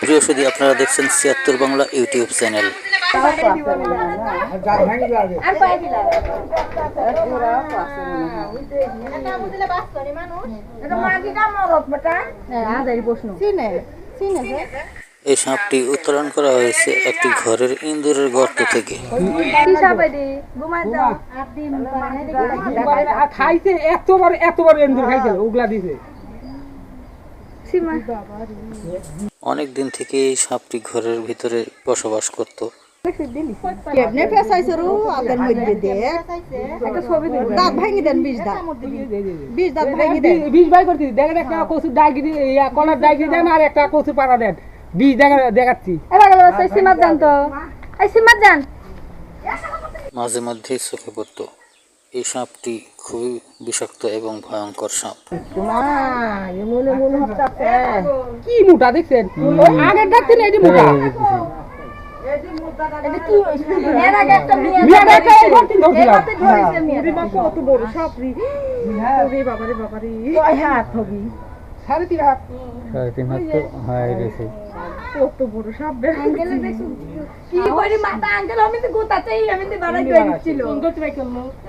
প্রিয় সুদী আপনারা দেখছেন ছিয়াত্তর বাংলা ইউটিউব চ্যানেল। এই সাপটি উত্তোলন করা হয়েছে একটি ঘরের ইন্দুরের গর্ত থেকে। আর খাইছে এতবার এতবার এন্দুর খাইছে উগলা দিছে। অনেক দিন থেকে এই সাপটি ঘরের ভিতরে বসবাস করত। দে দাঁত ভাঙি দেন বিষ দাঁত। বিষ দাঁত ভাঙি দেন। বিষ বাই করছি দেখেন একটা কচুর ইয়া কলার ডাইকি দেন আর একটা কচু পাড়া দেন। বিষ দেখা দেখাচ্ছি। সীমাত যান তো। এই সীমাত যান মাঝে মধ্যেই চোখে পড়ত। এই সাপটি খুবই বিষাক্ত এবং ভয়ঙ্কর সাপ। কি মোটা দেখছেন? আগের ডাকছেন এটি মোটা? এর আগে একটা মেয়ে মিয়া ডাকা এই ঘরটি ধরছিলাম এটাতে ধরেছে মেয়ে কত বড় সাপরি রে বাবা রে বাবা রে কয় হাত হবি। সাড়ে তিন হাত। সাড়ে তিন হাত তো হয়ে গেছে। কত বড় সাপ রে আঙ্কেলে কি করি মাথা আঙ্কেল আমি তো গোতাতেই আমি তো বাড়াই করে দিচ্ছিল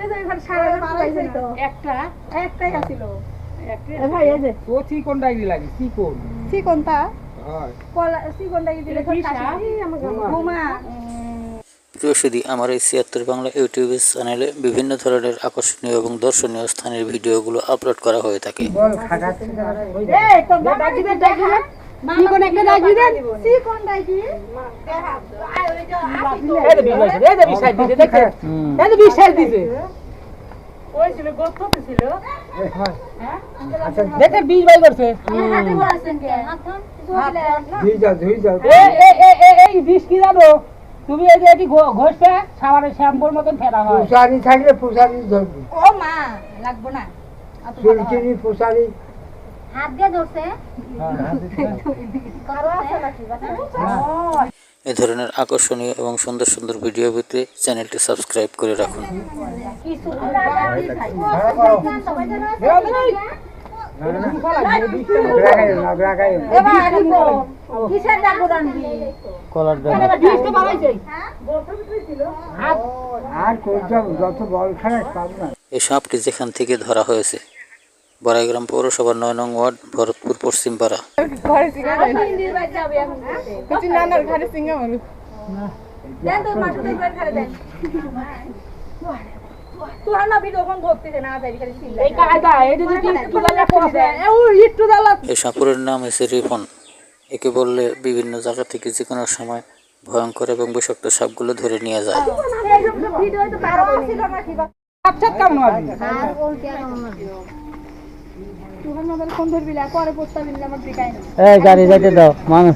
এই যে এখানে সারা রাত পাইছে তো একটা? একটাই আছিল। ভাই এই যে। ও চিকন ডাইকি লাগে চিকন। চিকনটা? হয়। কলা সিগন্ডা কি দিলে ঘুমা প্রিয় সুদী আমার এই ছিয়াত্তর বাংলা ইউটিউব চ্যানেলে বিভিন্ন ধরনের আকর্ষণীয় এবং দর্শনীয় স্থানের ভিডিওগুলো আপলোড করা হয়ে থাকে এই বাই করছে কি জানো তুমি এই যে এটি ঘ- ঘষবে সাবানের শ্যাম্পুর মতন ফেরা হয়। পুষারি থাকলে পুষারি ধরবি। ও মা লাগবো না। চিনি পুষারি। হাত দিয়ে ধরছে। কারও আছে নাকি এ ধরনের আকর্ষণীয় এবং সুন্দর সুন্দর ভিডিও পেতে চ্যানেলটি সাবস্ক্রাইব করে রাখুন। এই সাপটি যেখান থেকে ধরা হয়েছে বড়াইগ্রাম পৌরসভার নয় নং ওয়ার্ড ভরতপুর পশ্চিমপাড়া ঘরে এই সাপুরের নাম হয়েছে রিফন একে বললে বিভিন্ন জায়গা থেকে যে কোনো সময় ভয়ঙ্কর এবং বিষাক্ত সাপগুলো ধরে নিয়ে যায়। এই গাড়ি যাইতে দাও মানুষ।